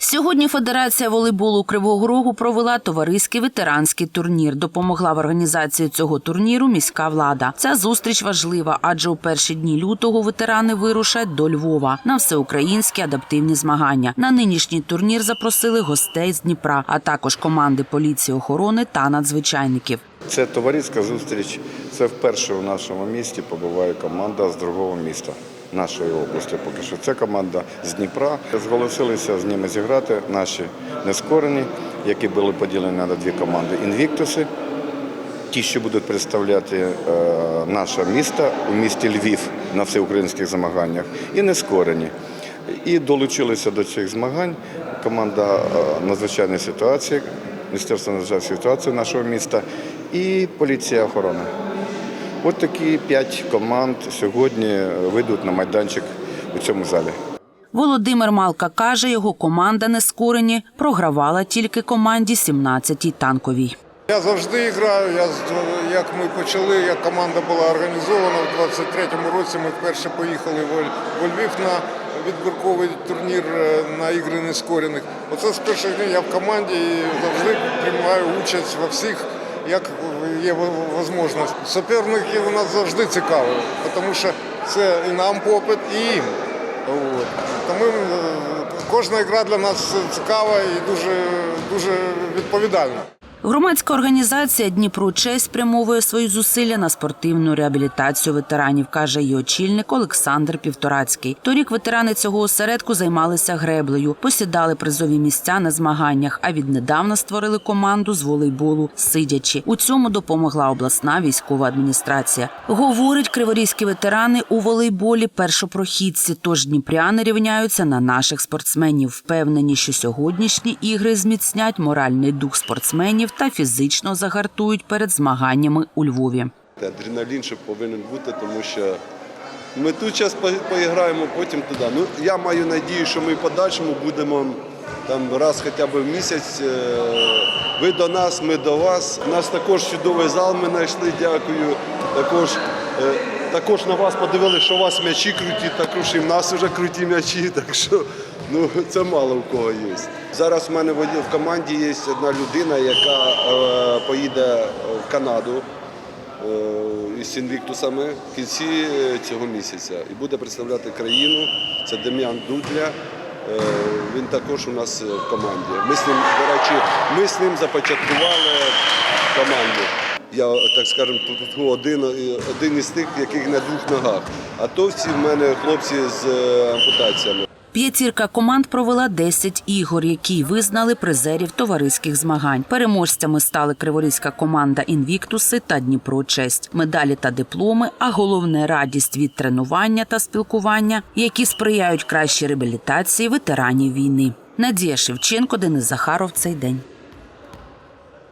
Сьогодні Федерація волейболу Кривого Рогу провела товариський ветеранський турнір. Допомогла в організації цього турніру міська влада. Ця зустріч важлива, адже у перші дні лютого ветерани вирушать до Львова на всеукраїнські адаптивні змагання. На нинішній турнір запросили гостей з Дніпра, а також команди поліції охорони та надзвичайників. Це товариська зустріч. Це вперше у нашому місті побуває команда з другого міста нашої області. Поки що це команда з Дніпра. Зголосилися з ними зіграти наші нескорені, які були поділені на дві команди інвіктуси. Ті, що будуть представляти е, наше місто у місті Львів на всеукраїнських змаганнях, і нескорені. І долучилися до цих змагань команда е, надзвичайної ситуації, Міністерство надзвичайної ситуації нашого міста і поліція охорони. От такі п'ять команд сьогодні вийдуть на майданчик у цьому залі. Володимир Малка каже, його команда нескорені програвала тільки команді 17-й танковій. Я завжди граю. Я з- як ми почали, як команда була організована в 23-му році. Ми вперше поїхали в Львів на відбірковий турнір е, на ігри нескорених. Оце з перших днів я в команді і завжди приймаю участь во всіх, як є можливість. Суперники у нас завжди цікаві, тому що це і нам попит, і їм. Тому е, кожна гра для нас цікава і дуже, дуже відповідальна. Громадська організація Дніпро Честь спрямовує свої зусилля на спортивну реабілітацію ветеранів, каже її очільник Олександр Півторацький. Торік ветерани цього осередку займалися греблею, посідали призові місця на змаганнях, а віднедавна створили команду з волейболу сидячи. У цьому допомогла обласна військова адміністрація. Говорить, криворізькі ветерани у волейболі першопрохідці. Тож дніпряни рівняються на наших спортсменів. Впевнені, що сьогоднішні ігри зміцнять моральний дух спортсменів та фізично загартують перед змаганнями у Львові. Адреналін ще повинен бути, тому що ми тут час поіграємо, потім туди. Ну, я маю надію, що ми в подальшому будемо там раз хоча б в місяць. е, Ви до нас, ми до вас. У нас також чудовий зал ми знайшли, дякую. Також, е, також на вас подивилися, що у вас м'ячі круті, також і в нас вже круті м'ячі, так що ну, це мало у кого є. Зараз в мене в в команді є одна людина, яка е, поїде в Канаду е, із інвіктусами в кінці е, цього місяця і буде представляти країну. Це Дем'ян Дудля. Він також у нас в команді. Ми з ним, до речі, ми з ним започаткували команду. Я, так скажемо, один, один із тих, яких на двох ногах. А то всі в мене хлопці з ампутаціями. П'ятірка команд провела 10 ігор, які визнали призерів товариських змагань. Переможцями стали криворізька команда Інвіктуси та Дніпро Честь. Медалі та дипломи, а головне радість від тренування та спілкування, які сприяють кращій реабілітації ветеранів війни. Надія Шевченко, Денис Захаров. Цей день.